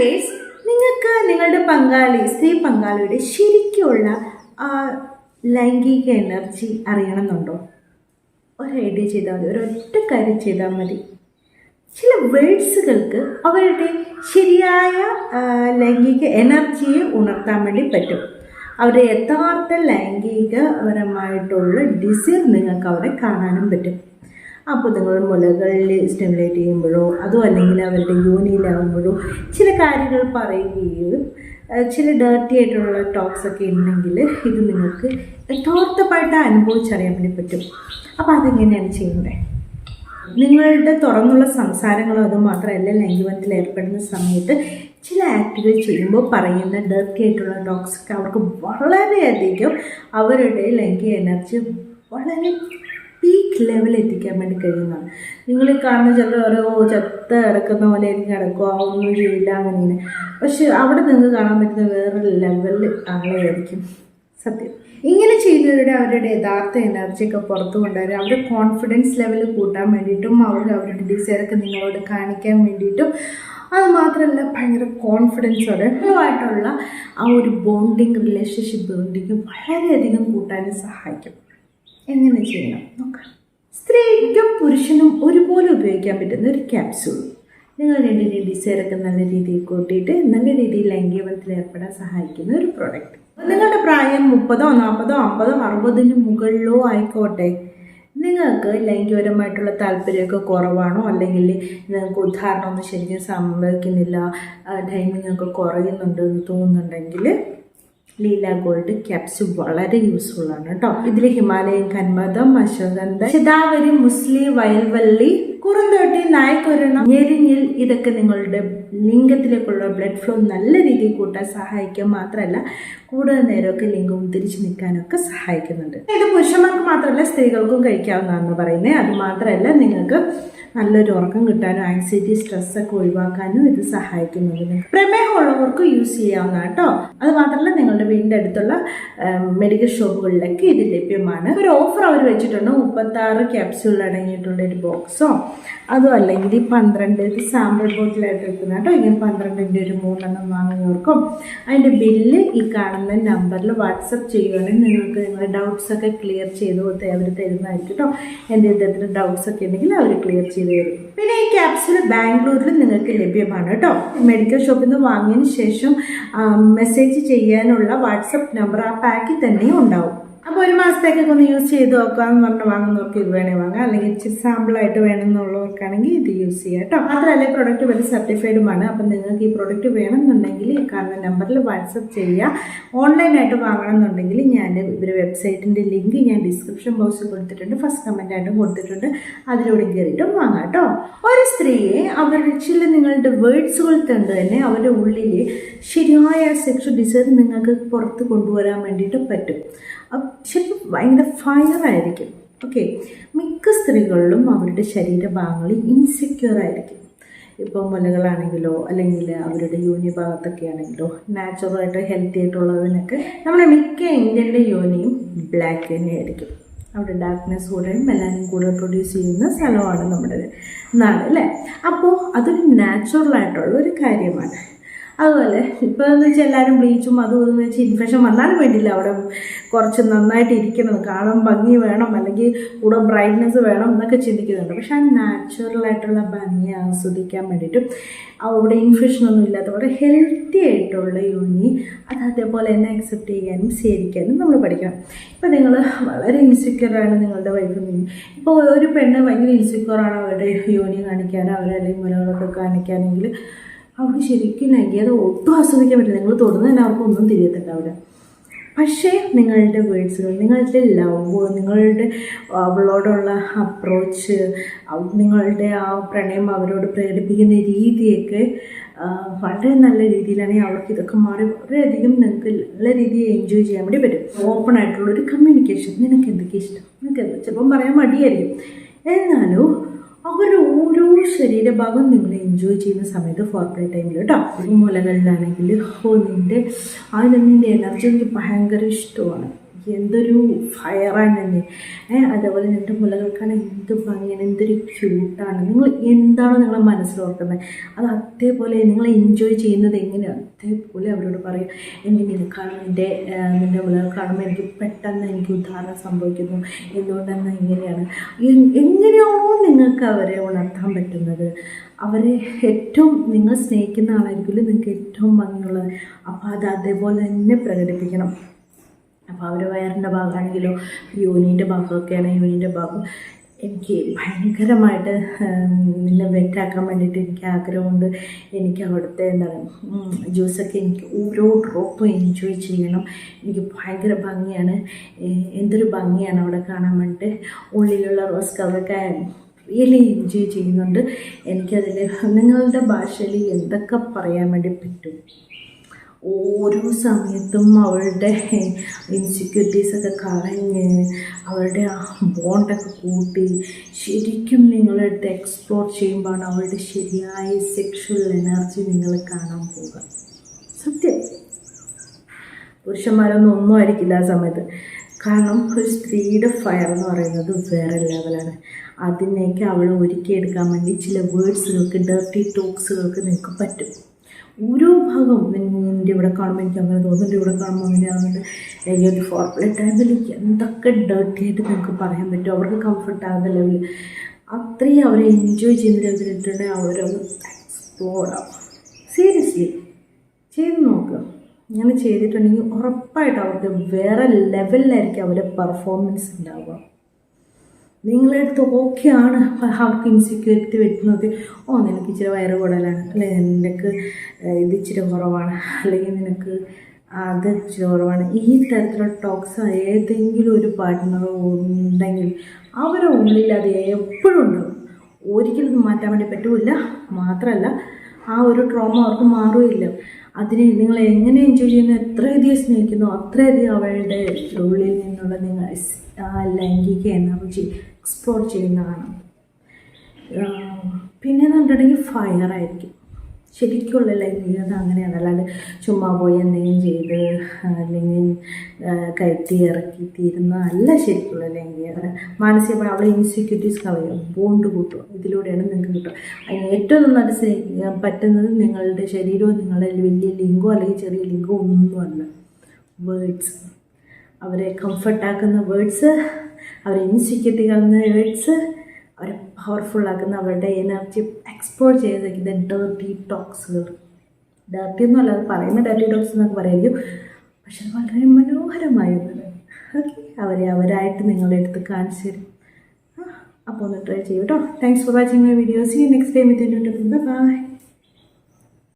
Yes നിങ്ങൾക്ക് നിങ്ങളുടെ പങ്കാളി സ്ത്രീ പങ്കാളിയുടെ ശരിക്കുള്ള ലൈംഗിക എനർജി അറിയണമെന്നുണ്ടോ? ഒരു ഐഡിയ ചെയ്താൽ മതി ഒരൊറ്റ കാര്യം ചെയ്താൽ മതി. ചില വേർഡ്സുകൾക്ക് അവരുടെ ശരിയായ ലൈംഗിക എനർജിയെ ഉണർത്താൻ വേണ്ടി പറ്റും. അവരുടെ യഥാർത്ഥ ലൈംഗികപരമായിട്ടുള്ള ഡിസൈർ നിങ്ങൾക്ക് അവിടെ കാണാനും പറ്റും. അപ്പോൾ നിങ്ങൾ മുലകളിൽ സ്റ്റിമുലേറ്റ് ചെയ്യുമ്പോഴോ അതോ അല്ലെങ്കിൽ അവരുടെ യോനിയിലാവുമ്പോഴോ ചില കാര്യങ്ങൾ പറയുകയും ചില ഡേർട്ടി ആയിട്ടുള്ള ടോക്സ് ഒക്കെ ഉണ്ടെങ്കിൽ ഇത് നിങ്ങൾക്ക് യഥാർത്ഥമായിട്ട് അനുഭവിച്ചറിയാൻ വേണ്ടി പറ്റും. അപ്പോൾ അതെങ്ങനെയാണ് ചെയ്യേണ്ടത്? നിങ്ങളുടെ തുറന്നുള്ള സംസാരങ്ങളോ അത് മാത്രമല്ല ലൈംഗികത്തിൽ ഏർപ്പെടുന്ന സമയത്ത് ചില ആക്ടുകൾ ചെയ്യുമ്പോൾ പറയുന്ന ഡർട്ടി ആയിട്ടുള്ള ടോക്സ് ഒക്കെ അവർക്ക് വളരെയധികം അവരുടെ ലൈംഗിക എനർജി വളരെ പീക്ക് ലെവൽ എത്തിക്കാൻ വേണ്ടി കഴിയുന്നതാണ് നിങ്ങൾ കാണുന്ന ചിലർ ഓരോ ചത്ത കിടക്കുന്ന പോലെ എനിക്ക് കിടക്കുക. ഒന്നും ചെയ്യില്ല അങ്ങനെ പക്ഷെ അവിടെ നിങ്ങൾക്ക് കാണാൻ പറ്റുന്ന വേറൊരു ലെവലിൽ ആളെയായിരിക്കും സത്യം. ഇങ്ങനെ ചെയ്യുന്നവരുടെ അവരുടെ യഥാർത്ഥ എനർജിയൊക്കെ പുറത്തു കൊണ്ടുവരും അവരുടെ കോൺഫിഡൻസ് ലെവൽ കൂട്ടാൻ വേണ്ടിയിട്ടും അവർക്ക് അവരുടെ ഡിസൈറൊക്കെ നിങ്ങളോട് കാണിക്കാൻ വേണ്ടിയിട്ടും അത് മാത്രമല്ല ഭയങ്കര കോൺഫിഡൻസോടെ ആയിട്ടുള്ള ആ ഒരു ബോണ്ടിങ് റിലേഷൻഷിപ്പ് ബോണ്ടിങ് വളരെയധികം കൂട്ടാനും സഹായിക്കും. എങ്ങനെ ചെയ്യണം? നോക്കാം. സ്ത്രീക്കും പുരുഷനും ഒരുപോലെ ഉപയോഗിക്കാൻ പറ്റുന്ന ഒരു ക്യാപ്സൂൾ നിങ്ങൾ രണ്ടിന്റെ ഡിസൈറൊക്കെ നല്ല രീതിയിൽ കൂട്ടിയിട്ട് നല്ല രീതിയിൽ ലൈംഗികബന്ധത്തിൽ ഏർപ്പെടാൻ സഹായിക്കുന്ന ഒരു പ്രോഡക്റ്റ് നിങ്ങളുടെ പ്രായം മുപ്പതോ നാൽപ്പതോ അമ്പതോ അറുപതിന് മുകളിലോ ആയിക്കോട്ടെ. നിങ്ങൾക്ക് ലൈംഗികപരമായിട്ടുള്ള താല്പര്യമൊക്കെ കുറവാണോ? അല്ലെങ്കിൽ നിങ്ങൾക്ക് ഉദാഹരണമൊന്നും ശരിക്കും സംഭവിക്കുന്നില്ല. ടൈമിംഗ് ഒക്കെ കുറയുന്നുണ്ട് എന്ന് തോന്നുന്നുണ്ടെങ്കിൽ ലീല ഗോൾഡ് ക്യാപ്സ് വളരെ യൂസ്ഫുൾ ആണ് കേട്ടോ. ഇതിൽ ഹിമാലയൻ കന്മദം അശ്വഗന്ധ ചിതാവരി മുസ്ലി വയൽവള്ളി കുറുന്തോട്ടി നായ്ക്കൊരണം ഞെരിഞ്ഞിൽ ഇതൊക്കെ നിങ്ങളുടെ ലിംഗത്തിലേക്കുള്ള ബ്ലഡ് ഫ്ലോ നല്ല രീതിയിൽ കൂട്ടാൻ സഹായിക്കുക മാത്രമല്ല കൂടുതൽ നേരമൊക്കെ ലിംഗവും തിരിച്ചു നിൽക്കാനൊക്കെ സഹായിക്കുന്നുണ്ട്. ഇത് പുരുഷന്മാർക്ക് മാത്രമല്ല സ്ത്രീകൾക്കും കഴിക്കാവുന്നതാണെന്ന് പറയുന്നത്. അത് മാത്രമല്ല നിങ്ങൾക്ക് നല്ലൊരു ഉറക്കം കിട്ടാനും ആൻസൈറ്റി സ്ട്രെസ് ഒക്കെ ഒഴിവാക്കാനും ഇത് സഹായിക്കുന്നുണ്ട്. പ്രമേഹമുള്ളവർക്ക് യൂസ് ചെയ്യാവുന്ന കേട്ടോ. അത് മാത്രമല്ല നിങ്ങളുടെ വീടിന്റെ അടുത്തുള്ള മെഡിക്കൽ ഷോപ്പുകളിലൊക്കെ ഇത് ലഭ്യമാണ്. ഒരു ഓഫർ അവർ വെച്ചിട്ടുണ്ട്. മുപ്പത്തി ആറ് ക്യാപ്സ്യൂൾ അടങ്ങിയിട്ടുള്ള ഒരു ബോക്സോ അതും അല്ലെങ്കിൽ ഈ പന്ത്രണ്ട് ഇത് സാമ്പിൾ ബോട്ടിലായിട്ട് വെക്കുന്ന കേട്ടോ. ഇങ്ങനെ പന്ത്രണ്ടിന്റെ ഒരു മൂന്നെണ്ണം വാങ്ങുന്നവർക്കും അതിന്റെ ബില്ല് ഈ കാണുന്ന നമ്പറിൽ വാട്സപ്പ് ചെയ്യുകയാണെങ്കിൽ നിങ്ങൾക്ക് നിങ്ങളുടെ ഡൗട്ട്സൊക്കെ ക്ലിയർ ചെയ്ത് അവർ തരുന്നതായിരിക്കും കേട്ടോ. എന്റെ ഡൗട്ട്സ് ഒക്കെ ഉണ്ടെങ്കിൽ അവർ ക്ലിയർ ചെയ്ത് തരും. പിന്നെ ഈ ക്യാപ്സിൽ ബാംഗ്ലൂരിൽ നിങ്ങൾക്ക് ലഭ്യമാണ് കേട്ടോ. മെഡിക്കൽ ഷോപ്പിൽ നിന്ന് വാങ്ങിയതിന് ശേഷം മെസ്സേജ് ചെയ്യാനുള്ള വാട്സപ്പ് നമ്പർ ആ പാക്കിൽ തന്നെ ഉണ്ടാവും. അപ്പോൾ ഒരു മാസത്തേക്കൊക്കെ ഒന്ന് യൂസ് ചെയ്ത് നോക്കാമെന്ന് പറഞ്ഞ് വാങ്ങുന്നവർക്ക് ഇത് വേണേൽ വാങ്ങാം. അല്ലെങ്കിൽ ഇച്ചിരി സാമ്പിളായിട്ട് വേണമെന്നുള്ളവർക്കാണെങ്കിൽ ഇത് യൂസ് ചെയ്യാം കേട്ടോ. മാത്രമല്ല പ്രൊഡക്റ്റ് വെൽ സർട്ടിഫൈഡുമാണ് അപ്പം നിങ്ങൾക്ക് ഈ പ്രൊഡക്റ്റ് വേണമെന്നുണ്ടെങ്കിൽ കാണുന്ന നമ്പറിൽ വാട്സപ്പ് ചെയ്യുക. ഓൺലൈനായിട്ട് വാങ്ങണമെന്നുണ്ടെങ്കിൽ ഞാൻ ഇവരുടെ വെബ്സൈറ്റിന്റെ ലിങ്ക് ഞാൻ ഡിസ്ക്രിപ്ഷൻ ബോക്സിൽ കൊടുത്തിട്ടുണ്ട്. ഫസ്റ്റ് കമന്റായിട്ടും കൊടുത്തിട്ടുണ്ട്. അതിലൂടെ കയറിയിട്ടും വാങ്ങാം കേട്ടോ. ഒരു സ്ത്രീയെ അവരുടെ ചില നിങ്ങളുടെ വേർഡ്സുകൾ തന്നെ തന്നെ അവരുടെ ഉള്ളിൽ ശരിയായ സെക്ഷൽ ഡിസൈർ നിങ്ങൾക്ക് പുറത്ത് കൊണ്ടുവരാൻ വേണ്ടിയിട്ട് പറ്റും. ശരിക്കും ഭയങ്കര ഫയറായിരിക്കും ഓക്കെ മിക്ക സ്ത്രീകളിലും അവരുടെ ശരീരഭാഗങ്ങളിൽ ഇൻസെക്യൂർ ആയിരിക്കും. ഇപ്പോൾ മുലകളാണെങ്കിലോ അല്ലെങ്കിൽ അവരുടെ യോനി ഭാഗത്തൊക്കെ ആണെങ്കിലോ നാച്ചുറലായിട്ട് ഹെൽത്തി ആയിട്ടുള്ളതിനൊക്കെ നമ്മുടെ മിക്ക ഇന്ത്യന്റെ യോനിയും ബ്ലാക്ക് തന്നെയായിരിക്കും അവിടെ ഡാർക്ക്നെസ് കൂടുതൽ മെലാനിൻ കൂടുതൽ പ്രൊഡ്യൂസ് ചെയ്യുന്ന സ്ഥലമാണ് നമ്മുടെ നാട് അല്ലേ? അപ്പോൾ അതൊരു നാച്ചുറലായിട്ടുള്ള ഒരു കാര്യമാണ്. അതുപോലെ ഇപ്പോൾ എന്ന് വെച്ചാൽ എല്ലാവരും ബ്ലീച്ചും അതും എന്ന് വെച്ച് ഇൻഫെക്ഷൻ വന്നാലും വേണ്ടില്ല. അവിടെ കുറച്ച് നന്നായിട്ട് ഇരിക്കണം. കാണാൻ ഭംഗി വേണം. അല്ലെങ്കിൽ കൂടെ ബ്രൈറ്റ്നെസ് വേണം എന്നൊക്കെ ചിന്തിക്കുന്നുണ്ട്. പക്ഷേ ആ നാച്ചുറലായിട്ടുള്ള ഭംഗി ആസ്വദിക്കാൻ വേണ്ടിയിട്ടും അവിടെ ഇൻഫെക്ഷൻ ഒന്നും ഇല്ലാത്ത ഹെൽത്തി ആയിട്ടുള്ള യോനി അത് അതേപോലെ തന്നെ അക്സെപ്റ്റ് ചെയ്യാനും സ്വീകരിക്കാനും നമ്മൾ പഠിക്കണം. ഇപ്പോൾ നിങ്ങൾ വളരെ ഇൻസെക്യൂറാണ് നിങ്ങളുടെ വൈഫ് ഇപ്പോൾ ഒരു പെണ്ണ് ഭയങ്കര ഇൻസെക്യൂറാണ് അവരുടെ യോനി കാണിക്കാനോ അവരെ അല്ലെങ്കിൽ മുലകളൊക്കെ കാണിക്കാനെങ്കിൽ അവർക്ക് ശരിക്കും ലൈംഗികത ഒട്ടും ആസ്വദിക്കാൻ പറ്റില്ല. നിങ്ങൾ തൊടുന്നതിന് അവർക്ക് ഒന്നും തിരിയത്തുണ്ടാവില്ല. പക്ഷേ നിങ്ങളുടെ വേർഡ്സുകൾ നിങ്ങളുടെ ലവ് നിങ്ങളുടെ അവളോടുള്ള അപ്രോച്ച് നിങ്ങളുടെ ആ പ്രണയം അവരോട് പ്രകടിപ്പിക്കുന്ന രീതിയൊക്കെ വളരെ നല്ല രീതിയിലാണെങ്കിൽ അവർക്ക് ഇതൊക്കെ മാറി വളരെയധികം നിങ്ങൾക്ക് നല്ല രീതിയിൽ എൻജോയ് ചെയ്യാൻ വേണ്ടി പറ്റും. ഓപ്പൺ ആയിട്ടുള്ള ഒരു കമ്മ്യൂണിക്കേഷൻ നിനക്ക് എന്തൊക്കെ ഇഷ്ടം? നിനക്ക് എന്താ? ചിലപ്പം പറയാൻ മടിയായിരിക്കും. എന്നാലും അവരുടെ ഓരോ ശരീരഭാഗം നിങ്ങൾ എൻജോയ് ചെയ്യുന്ന സമയത്ത് ഫോർപ്ലേ ടൈമിൽ കേട്ടോ. മുലകളിലാണെങ്കിൽ ഓ നിന്റെ അതിന് നിന്റെ എനർജി എനിക്ക് ഭയങ്കര ഇഷ്ടമാണ്. എന്തൊരു ഫയറാണ് തന്നെ അതേപോലെ നിങ്ങളുടെ മുലകൾക്കാണ് എന്ത് ഭംഗിയാണ് എന്തൊരു ക്യൂട്ടാണ് നിങ്ങൾ എന്താണോ നിങ്ങളെ മനസ്സിലോർക്കുന്നത് അത് അതേപോലെ നിങ്ങൾ എൻജോയ് ചെയ്യുന്നത് എങ്ങനെയാണ് അതേപോലെ അവരോട് പറയും. എനിക്ക് നിനക്കാണ് എന്റെ നിന്റെ മുലകൾ കാണുമ്പോൾ എനിക്ക് പെട്ടെന്ന് എനിക്ക് ഉദാഹരണം സംഭവിക്കുന്നു. എന്തുകൊണ്ടെന്ന് ഇങ്ങനെയാണ്. എങ്ങനെയാണോ നിങ്ങൾക്ക് അവരെ ഉണർത്താൻ പറ്റുന്നത്. അവരെ ഏറ്റവും നിങ്ങൾ സ്നേഹിക്കുന്ന ആളായിരിക്കില്ല നിങ്ങൾക്ക് ഏറ്റവും ഭംഗിയുള്ളത്. അപ്പോൾ അത് അതേപോലെ തന്നെ പ്രകടിപ്പിക്കണം. അപ്പോൾ അവർ വയറിന്റെ ഭാഗമാണെങ്കിലോ യോനിന്റെ ഭാഗമൊക്കെയാണ് യോനിന്റെ ഭാഗം. എനിക്ക് ഭയങ്കരമായിട്ട് നല്ല വെറ്റാക്കാൻ വേണ്ടിയിട്ട് എനിക്ക് ആഗ്രഹമുണ്ട്. എനിക്ക് അവിടുത്തെ എന്താണ് ജ്യൂസൊക്കെ എനിക്ക് ഓരോ ഡ്രോപ്പും എൻജോയ് ചെയ്യണം. എനിക്ക് ഭയങ്കര ഭംഗിയാണ്. എന്തൊരു ഭംഗിയാണ് അവിടെ കാണാൻ വേണ്ടിയിട്ട്. ഉള്ളിലുള്ള റോസ് കളറൊക്കെ റിയലി എൻജോയ് ചെയ്യുന്നുണ്ട്. എനിക്കതിൽ നിങ്ങളുടെ ഭാഷയിൽ എന്തൊക്കെ പറയാൻ വേണ്ടി പറ്റും? ഓരോ സമയത്തും അവളുടെ ഇൻസെക്യൂരിറ്റീസൊക്കെ കളഞ്ഞ് അവളുടെ ബോണ്ടൊക്കെ കൂട്ടി ശരിക്കും നിങ്ങളെടുത്ത് എക്സ്പ്ലോർ ചെയ്യുമ്പോഴാണ് അവളുടെ ശരിയായ സെക്ഷൽ എനർജി നിങ്ങൾ കാണാൻ പോകുക. സത്യം. പുരുഷന്മാരൊന്നും ഒന്നും ആയിരിക്കില്ല ആ സമയത്ത്. കാരണം ഒരു സ്ത്രീയുടെ ഫയർ എന്ന് പറയുന്നത് വേറെ ലെവലാണ് അതിനേക്ക് അവളെ ഒരുക്കിയെടുക്കാൻ വേണ്ടി ചില വേർഡ്സുകൾക്ക് ഡേർട്ടി ടോക്സുകൾക്ക് നിങ്ങൾക്ക് പറ്റും. ഓരോ ഭാഗം നിന്റെ ഇവിടെ കാണുമ്പോൾ എനിക്ക് അങ്ങനെ തോന്നുന്നുണ്ട് ഇവിടെ കാണുമ്പോൾ അങ്ങനെയാകുന്നുണ്ട് ഈ ഒരു ഫോർപ്ലേ ടൈമിൽ എന്തൊക്കെ ഡേർട്ടി ആയിട്ട് നിങ്ങൾക്ക് പറയാൻ പറ്റും. അവർക്ക് കംഫർട്ട് ആകുന്ന ലെവലിൽ അത്രയും അവരെ എൻജോയ് ചെയ്യുന്ന ലെവലിട്ടുണ്ടെങ്കിൽ അവരൊന്ന് എക്സ്പ്ലോർ ആവും. സീരിയസ്ലി ചെയ്ത് നോക്കുക ഇങ്ങനെ ചെയ്തിട്ടുണ്ടെങ്കിൽ ഉറപ്പായിട്ട് അവർക്ക് വേറെ ലെവലിലായിരിക്കും അവരുടെ പെർഫോമൻസ് ഉണ്ടാവുക. നിങ്ങളടുത്ത് ഓക്കെയാണ് അവർക്ക് ഇൻസെക്യൂരിറ്റി വരുന്നത്. ഓ നിനക്ക് ഇച്ചിരി വയറ് കൂടലാണ് അല്ലെങ്കിൽ നിനക്ക് ഇത് ഇച്ചിരി കുറവാണ്. അല്ലെങ്കിൽ നിനക്ക് അത് ഇച്ചിരി കുറവാണ്. ഈ തരത്തിലുള്ള ടോക്സ് ഏതെങ്കിലും ഒരു പാർട്ട്ണർ ഉണ്ടെങ്കിൽ അവരുടെ ഉള്ളിൽ അത് എപ്പോഴും ഉണ്ടാവും. ഒരിക്കലും മാറ്റാൻ വേണ്ടി പറ്റില്ല. മാത്രമല്ല ആ ഒരു ട്രോമ അവർക്ക് മാറുകയില്ല. അതിനെ നിങ്ങൾ എങ്ങനെ എൻജോയ് ചെയ്യുന്നു എത്രയധികം സ്നേഹിക്കുന്നു അത്രയധികം അവളുടെ ഉള്ളിൽ നിന്നുള്ള നിങ്ങൾ ആ ലൈംഗിക എനർജി എക്സ്പ്ലോർ ചെയ്യുന്നതാണ് പിന്നെ കണ്ടിട്ടുണ്ടെങ്കിൽ ഫയർ ആയിരിക്കും. ശരിക്കുള്ള ലൈംഗികത അങ്ങനെയാണ്. അല്ലാതെ ചുമ്മാ പോയി എന്തെങ്കിലും ചെയ്ത് അല്ലെങ്കിൽ കയറ്റി ഇറക്കി തീരുന്ന അല്ല ശരിക്കുള്ള ലൈംഗികത മാനസികമായി അവളെ ഇൻസെക്യൂരിറ്റീസ് കളയും ബോണ്ട് കൂട്ടുക. ഇതിലൂടെയാണ് നിങ്ങൾക്ക് കിട്ടുക. അതിന് ഏറ്റവും നന്നായിട്ട് പറ്റുന്നത് നിങ്ങളുടെ ശരീരവും നിങ്ങളുടെ വലിയ ലിംഗോ അല്ലെങ്കിൽ ചെറിയ ലിംഗോ ഒന്നുമല്ല വേർഡ്സ് അവരെ കംഫർട്ടാക്കുന്ന വേർഡ്സ് അവരെ ഇൻസെക്യൂരിറ്റി കളയുന്ന വേർഡ്സ് അവരെ പവർഫുൾ ആക്കുന്ന അവരുടെ എനർജി എക്സ്പ്ലോർ ചെയ്തിരിക്കുന്ന ഡേർട്ടി ടോക്സുകൾ ഡേർട്ടി എന്നല്ല അത് പറയുന്ന ഡേർട്ടി ടോക്സ് എന്നൊക്കെ പറയുമായിരിക്കും. പക്ഷെ വളരെ മനോഹരമായിരുന്നത് ഓക്കെ അവരെ അവരായിട്ട് നിങ്ങളെ എടുത്ത് കാണിച്ചു തരും. അപ്പോൾ ഒന്ന് ട്രൈ ചെയ്യൂ കേട്ടോ thanks for watching my videos next time with bye